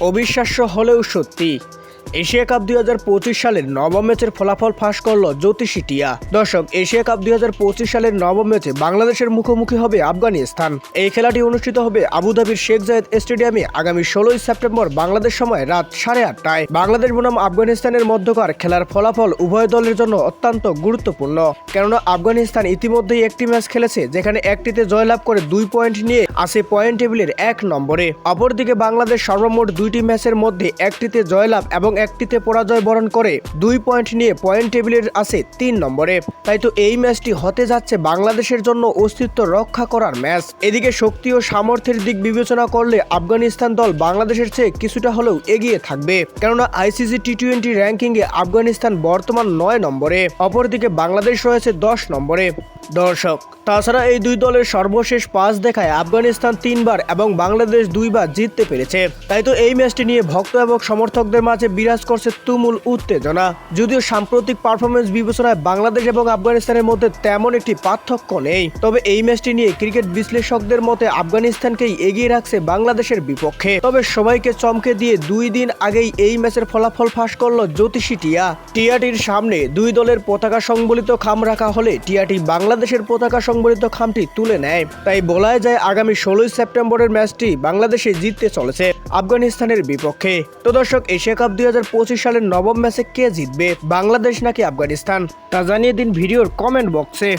অবিশ্বাস্য হলেও সত্যি। এশিয়া কাপ দুই হাজার পঁচিশ সালের নবম ম্যাচের ফলাফল ফাঁস করল জ্যোতিষী টিয়া। দর্শক, এশিয়া কাপ দুই হাজার পঁচিশ সালের নবম ম্যাচে বাংলাদেশের মুখোমুখি হবে আফগানিস্তান। এই খেলাটি অনুষ্ঠিত হবে আবুধাবির শেখ জায়েদ স্টেডিয়ামে আগামী ষোলোই সেপ্টেম্বর বাংলাদেশ সময় রাত সাড়ে আটটায়। বাংলাদেশ বনাম আফগানিস্তানের মধ্যকার খেলার ফলাফল উভয় দলের জন্য অত্যন্ত গুরুত্বপূর্ণ। কেননা আফগানিস্তান ইতিমধ্যেই একটি ম্যাচ খেলেছে যেখানে একটিতে জয়লাভ করে দুই পয়েন্ট নিয়ে আসে পয়েন্ট টেবিলের এক নম্বরে। অপরদিকে বাংলাদেশ সর্বমোট দুইটি ম্যাচের মধ্যে একটিতে জয়লাভ এবং একটিতে পরাজয় বরণ করে, দুই পয়েন্ট নিয়ে পয়েন্ট টেবিলের আছে তিন নম্বরে। তাই তো এই ম্যাচটি হতে যাচ্ছে বাংলাদেশের জন্য অস্তিত্ব রক্ষা করার ম্যাচ। এদিকে শক্তি ও সামর্থ্যের দিক বিবেচনা করলে আফগানিস্তান দল বাংলাদেশের চেয়ে কিছুটা হলেও এগিয়ে থাকবে। কেননা আইসিসি টি টোয়েন্টি র্যাঙ্কিংয়ে আফগানিস্তান বর্তমান নয় নম্বরে, অপরদিকে বাংলাদেশ রয়েছে দশ নম্বরে। দর্শক, তাছাড়া এই দুই দলের সর্বশেষ পাঁচ দেখায় আফগানিস্তান তিনবার এবং বাংলাদেশ দুইবার জিততে পেরেছে। তাই তো এই ম্যাচটি নিয়ে ভক্ত এবং সমর্থকদের মাঝে বিরাজ করছে তুমুল উত্তেজনা। যদিও সাম্প্রতিক পারফরমেন্স বিবেচনায় বাংলাদেশ এবং আফগানিস্তানের মধ্যে তেমন একটি পার্থক্য নেই। তবে এই ম্যাচটি নিয়ে ক্রিকেট বিশ্লেষকদের মতে আফগানিস্তানকেই এগিয়ে রাখছে বাংলাদেশের বিপক্ষে। তবে সবাইকে চমকে দিয়ে দুই দিন আগেই এই ম্যাচের ফলাফল ফাঁস করল জ্যোতিষী টিয়া। টিয়াটির সামনে দুই দলের পতাকা সংবলিত খাম রাখা হলে টিয়াটি বাংলাদেশের পতাকা সংবলিত খামটি তুলে নেয়। তাই বলা যায় আগামী ষোলোই সেপ্টেম্বরের ম্যাচটি বাংলাদেশে জিততে চলেছে আফগানিস্তানের বিপক্ষে। তো দর্শক, এশিয়া কাপ দুই হাজার পঁচিশ সালের নবম ম্যাচে কে জিতবে? বাংলাদেশ নাকি আফগানিস্তান? তা জানিয়ে দিন ভিডিওর কমেন্ট বক্সে।